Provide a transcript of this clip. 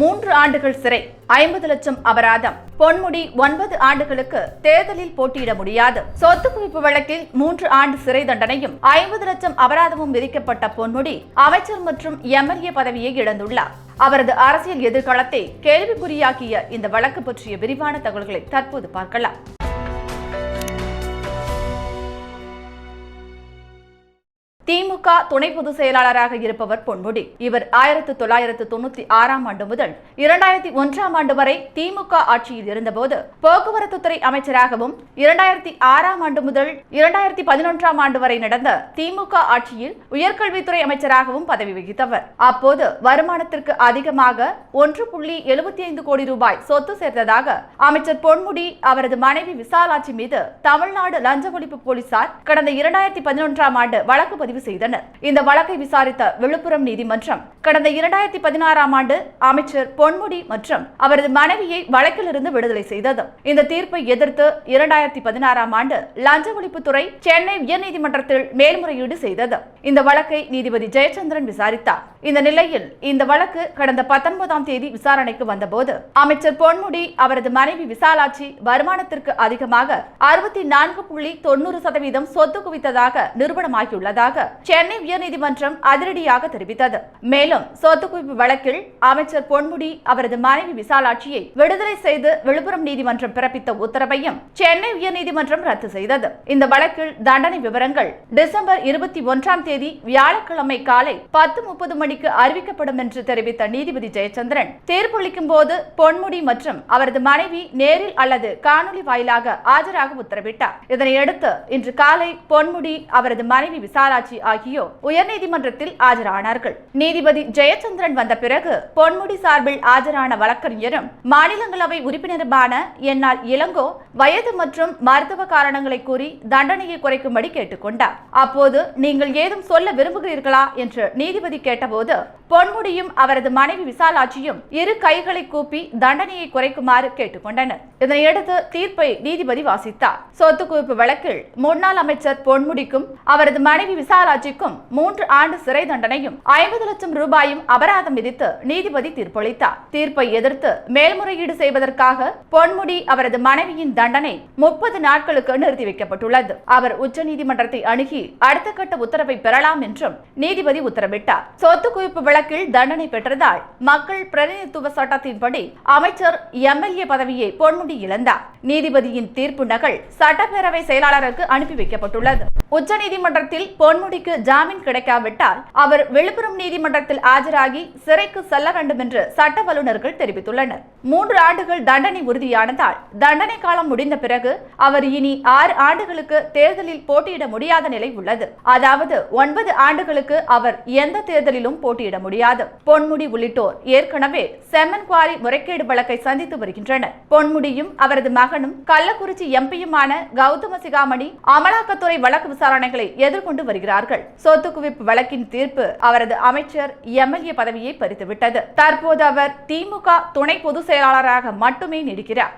மூன்று ஆண்டுகள் சிறை ஐம்பது லட்சம் அபராதம். பொன்முடி ஒன்பது ஆண்டுகளுக்கு தேர்தலில் போட்டியிட முடியாது. சொத்து குவிப்பு வழக்கில் மூன்று ஆண்டு சிறை தண்டனையும் ஐம்பது லட்சம் அபராதமும் விதிக்கப்பட்ட பொன்முடி அமைச்சர் மற்றும் எம்எல்ஏ பதவியை இழந்துள்ளார். அவரது அரசியல் எதிர்காலத்தை கேள்விக்குறியாக்கிய இந்த வழக்கு பற்றிய விரிவான தகவல்களை தற்போது பார்க்கலாம். திமுக துணை பொதுச் செயலாளராக இருப்பவர் பொன்முடி. இவர் ஆயிரத்தி தொள்ளாயிரத்து தொண்ணூத்தி ஆறாம் ஆண்டு முதல் இரண்டாயிரத்தி ஒன்றாம் ஆண்டு வரை திமுக ஆட்சியில் இருந்தபோது போக்குவரத்துத்துறை அமைச்சராகவும் இரண்டாயிரத்தி ஆறாம் ஆண்டு முதல் இரண்டாயிரத்தி பதினொன்றாம் ஆண்டு வரை நடந்த திமுக ஆட்சியில் உயர்கல்வித்துறை அமைச்சராகவும் பதவி வகித்தவர். அப்போது வருமானத்திற்கு அதிகமாக ஒன்று புள்ளி எழுபத்தி ஐந்து கோடி ரூபாய் சொத்து சேர்த்ததாக அமைச்சர் பொன்முடி அவரது மனைவி விசாலாட்சி மீது தமிழ்நாடு லஞ்ச ஒழிப்பு போலீசார் கடந்த இரண்டாயிரத்தி பதினொன்றாம் ஆண்டு வழக்கு பதிவு செய்தனர். இந்த வழக்கை விசாரித்த விழுப்புரம் நீதிமன்றம் கடந்த இரண்டாயிரத்தி பதினாறாம் ஆண்டு அமைச்சர் பொன்முடி மற்றும் அவரது மனைவியை வழக்கிலிருந்து விடுதலை செய்தது. இந்த தீர்ப்பை எதிர்த்து இரண்டாயிரத்தி பதினாறாம் ஆண்டு லஞ்ச ஒழிப்புத்துறை சென்னை உயர்நீதிமன்றத்தில் மேல்முறையீடு செய்தது. இந்த வழக்கை நீதிபதி ஜெயச்சந்திரன் விசாரித்தார். இந்த நிலையில் இந்த வழக்கு கடந்த பத்தொன்பதாம் தேதி விசாரணைக்கு வந்தபோது அமைச்சர் பொன்முடி அவரது மனைவி விசாலாட்சி வருமானத்திற்கு அதிகமாக அறுபத்தி நான்கு புள்ளி தொண்ணூறு சதவீதம் சொத்து குவித்ததாக நிரூபணமாகியுள்ளதாக சென்னை உயர்நீதிமன்றம் அதிரடியாக தெரிவித்தது. மேலும் சொத்து குவிப்பு வழக்கில் அமைச்சர் பொன்முடி அவரது மனைவி விசாலாட்சியை விடுதலை செய்து விழுப்புரம் நீதிமன்றம் பிறப்பித்த உத்தரவையும் சென்னை உயர்நீதிமன்றம் ரத்து செய்தது. இந்த வழக்கில் தண்டனை விவரங்கள் டிசம்பர் இருபத்தி ஒன்றாம் தேதி வியாழக்கிழமை காலை பத்து முப்பது மணிக்கு அறிவிக்கப்படும் என்று தெரிவித்த நீதிபதி ஜெயச்சந்திரன் தீர்ப்பளிக்கும் போது பொன்முடி மற்றும் அவரது மனைவி நேரில் அல்லது காணொலி வாயிலாக ஆஜராக உத்தரவிட்டார். இதனையடுத்து இன்று காலை பொன்முடி அவரது மனைவி விசாலாட்சி ஆகியோர் உயர்நீதிமன்றத்தில் ஆஜரானார்கள். நீதிபதி ஜெயச்சந்திரன் வந்த பிறகு பொன்முடி சார்பில் ஆஜரான வழக்கறிஞரும் மாநிலங்களவை உறுப்பினருமான என்னால் இளங்கோ வயது மற்றும் மருத்துவ காரணங்களை கூறி தண்டனையை குறைக்கும்படி கேட்டுக்கொண்டார். அப்போது நீங்கள் ஏதும் சொல்ல விரும்புகிறீர்களா என்று நீதிபதி கேட்டபோது பொன்முடியும் அவரது மனைவி விசாலாட்சியும் இரு கைகளை கூப்பி தண்டனையை குறைக்குமாறு கேட்டுக்கொண்டனர். இதனையடுத்து தீர்ப்பை நீதிபதி வாசித்தார். சொத்து குவிப்பு வழக்கில் முன்னாள் அமைச்சர் பொன்முடிக்கும் அவரது மனைவி விசாலாட்சிக்கும் மூன்று ஆண்டு சிறை தண்டனையும் ஐம்பது லட்சம் ரூபாயும் அபராதம் விதித்து நீதிபதி தீர்ப்பளித்தார். தீர்ப்பை எதிர்த்து மேல்முறையீடு செய்வதற்காக பொன்முடி அவரது மனைவியின் தண்டனை முப்பது நாட்களுக்கு நிறுத்தி வைக்கப்பட்டுள்ளது. அவர் உச்சநீதிமன்றத்தை அணுகி அடுத்த கட்ட உத்தரவை பெறலாம் என்றும் நீதிபதி உத்தரவிட்டார். சொத்து குவிப்பு வழக்கு வழக்கில் தண்டனை பெற்றதால் மக்கள் பிரதிநிதித்துவ சட்டத்தின்படி அமைச்சர் எம்எல்ஏ பதவியை பொன்முடி இழந்தார். நீதிபதியின் தீர்ப்பு நகல் சட்டப்பேரவை செயலாளருக்கு அனுப்பி வைக்கப்பட்டுள்ளது. உச்சநீதிமன்றத்தில் பொன்முடிக்கு ஜாமீன் கிடைக்காவிட்டால் அவர் விழுப்புரம் நீதிமன்றத்தில் ஆஜராகி சிறைக்கு செல்ல வேண்டும் என்று சட்ட வல்லுநர்கள் தெரிவித்துள்ளனர். மூன்று ஆண்டுகள் தண்டனை உறுதியானதால் தண்டனை காலம் முடிந்த பிறகு அவர் இனி ஆறு ஆண்டுகளுக்கு தேர்தலில் போட்டியிட முடியாத நிலை உள்ளது. அதாவது ஒன்பது ஆண்டுகளுக்கு அவர் எந்த தேர்தலிலும் போட்டியிட முடியும் முடியாது. பொன்முடி உள்ளிட்டோர் ஏற்கனவே செம்மன் குவாரி முறைகேடு வழக்கை சந்தித்து வருகின்றனர். பொன்முடியும் அவரது மகனும் கள்ளக்குறிச்சி எம்பியுமான கௌதம சிகாமணி அமலாக்கத்துறை வழக்கு விசாரணைகளை எதிர்கொண்டு வருகிறார்கள். சொத்து குவிப்பு வழக்கின் தீர்ப்பு அவரது அமைச்சர் எம்எல்ஏ பதவியை பறித்துவிட்டது. தற்போது அவர் திமுக துணை பொதுச் செயலாளராக மட்டுமே நீடிக்கிறார்.